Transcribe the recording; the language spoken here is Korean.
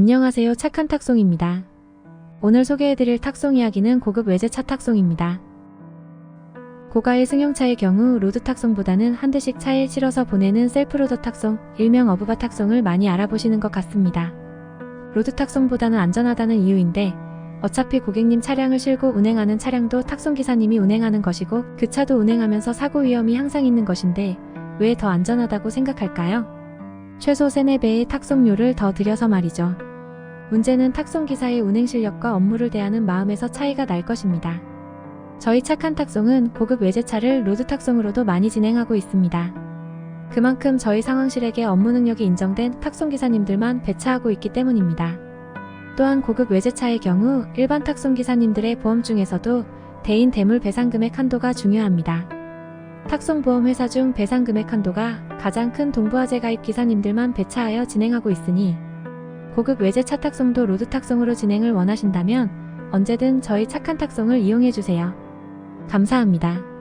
안녕하세요. 착한 탁송입니다. 오늘 소개해드릴 탁송 이야기는 고급 외제차 탁송입니다. 고가의 승용차의 경우 로드 탁송보다는 한 대씩 차에 실어서 보내는 셀프로더 탁송, 일명 어부바 탁송을 많이 알아보시는 것 같습니다. 로드 탁송보다는 안전하다는 이유인데 어차피 고객님 차량을 실고 운행하는 차량도 탁송기사님이 운행하는 것이고 그 차도 운행하면서 사고 위험이 항상 있는 것인데 왜 더 안전하다고 생각할까요? 최소 3, 4배의 탁송료를 더 들여서 말이죠. 문제는 탁송기사의 운행 실력과 업무를 대하는 마음에서 차이가 날 것입니다. 저희 착한 탁송은 고급 외제차를 로드 탁송으로도 많이 진행하고 있습니다. 그만큼 저희 상황실에게 업무 능력이 인정된 탁송기사님들만 배차하고 있기 때문입니다. 또한 고급 외제차의 경우 일반 탁송기사님들의 보험 중에서도 대인 대물 배상금액 한도가 중요합니다. 탁송보험 회사 중 배상금액 한도가 가장 큰 동부화재 가입 기사님들만 배차하여 진행하고 있으니 고급 외제 차 탁송도 로드 탁송으로 진행을 원하신다면 언제든 저희 착한 탁송을 이용해주세요. 감사합니다.